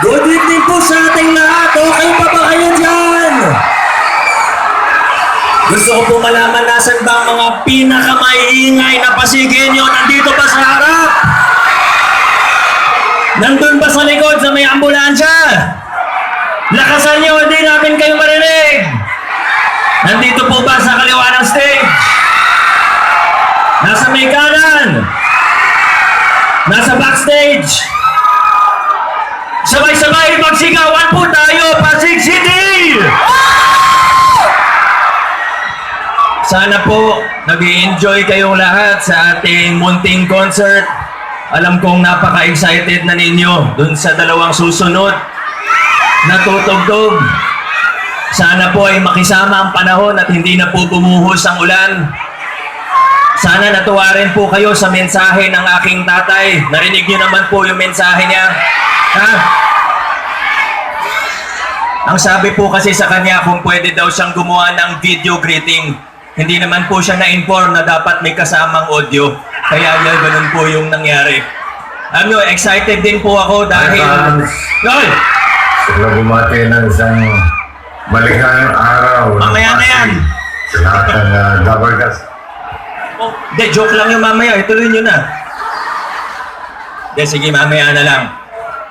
Good evening po sa ating lahat. Okay pa ba kayo dyan? Gusto ko po malaman nasan ba ang mga pinakamaiingay na pasigenyo nandito pa sa harap? Nandun ba sa likod sa may ambulansya? Lakasan niyo, hindi namin kayo marinig. Nandito po ba sa kaliwa ng stage? Nasa may kanan? Nasa backstage? Sabay-sabay magsigawan po tayo, Pasig City! Sana po nag enjoy kayong lahat sa ating munting concert. Alam kong napaka-excited na ninyo dun sa dalawang susunod na tutugtog. Sana po ay makisama ang panahon at hindi na po bumuhos ang ulan. Sana natuwa rin po kayo sa mensahe ng aking tatay. Narinig niyo naman po yung mensahe niya. Ha? Ang sabi po kasi sa kanya kung pwede daw siyang gumawa ng video greeting. Hindi naman po siya na-inform na dapat may kasamang audio. Kaya yan, ganun po yung nangyari. Alam nyo, excited din po ako dahil... Yol! Sila bumati ng isang maligayang araw. Mamaya na yan. Sa lahat ng uh, Dabargas. Oh, de, joke lang yung mamaya. Ituloy nyo na. De, sige, mamaya na lang.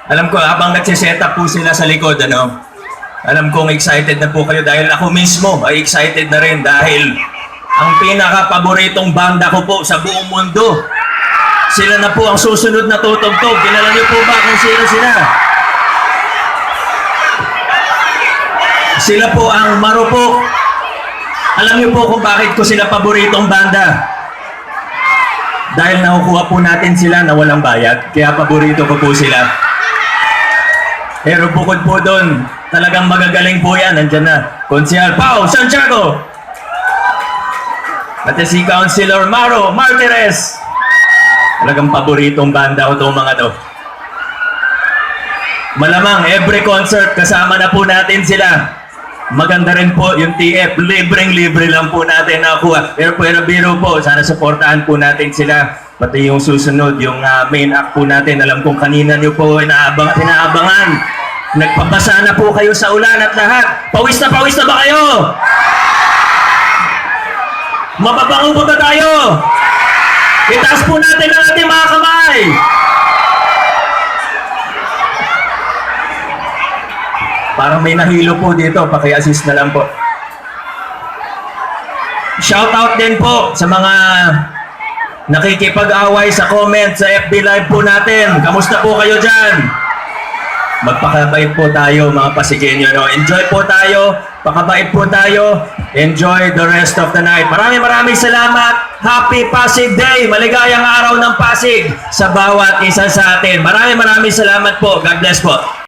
Alam ko, habang nagsiset up po sila sa likod, ano, alam kong excited na po kayo dahil ako mismo ay excited na rin dahil ang pinaka-paboritong banda ko po sa buong mundo. Sila na po ang susunod na tutugtog. Kilala niyo po ba kung sino sila? Sila po ang marupok. Alam niyo po kung bakit ko sila paboritong banda. Dahil nakukuha po natin sila na walang bayad, kaya paborito ko po sila. Pero bukod po doon, talagang magagaling po yan. Nandyan na, Konsihal Pao Santiago. At si Councilor Maro Martires. Talagang paboritong banda ko itong mga to. Malamang, every concert, kasama na po natin sila. Maganda rin po yung TF. Libreng-libre lang po natin nakuha. Pero pero biro po, sana supportahan po natin sila. Pati yung susunod, yung ah, main act po natin. Alam kong kanina niyo po inaabang, inaabangan. Nagpapasa na po kayo sa ulan at lahat. Pawis na pawis na ba kayo? Mapabango pa ba tayo? Itaas po natin ang ating mga kamay. Parang may nahilo po dito, paki-assist na lang po. Shout out din po sa mga nakikipag-away sa comment sa FB Live po natin. Kamusta po kayo dyan? Magpakabait po tayo mga Pasigenyo. No? Enjoy po tayo, pakabait po tayo. Enjoy the rest of the night. Maraming maraming salamat. Happy Pasig Day! Maligayang araw ng Pasig sa bawat isa sa atin. Maraming maraming salamat po. God bless po.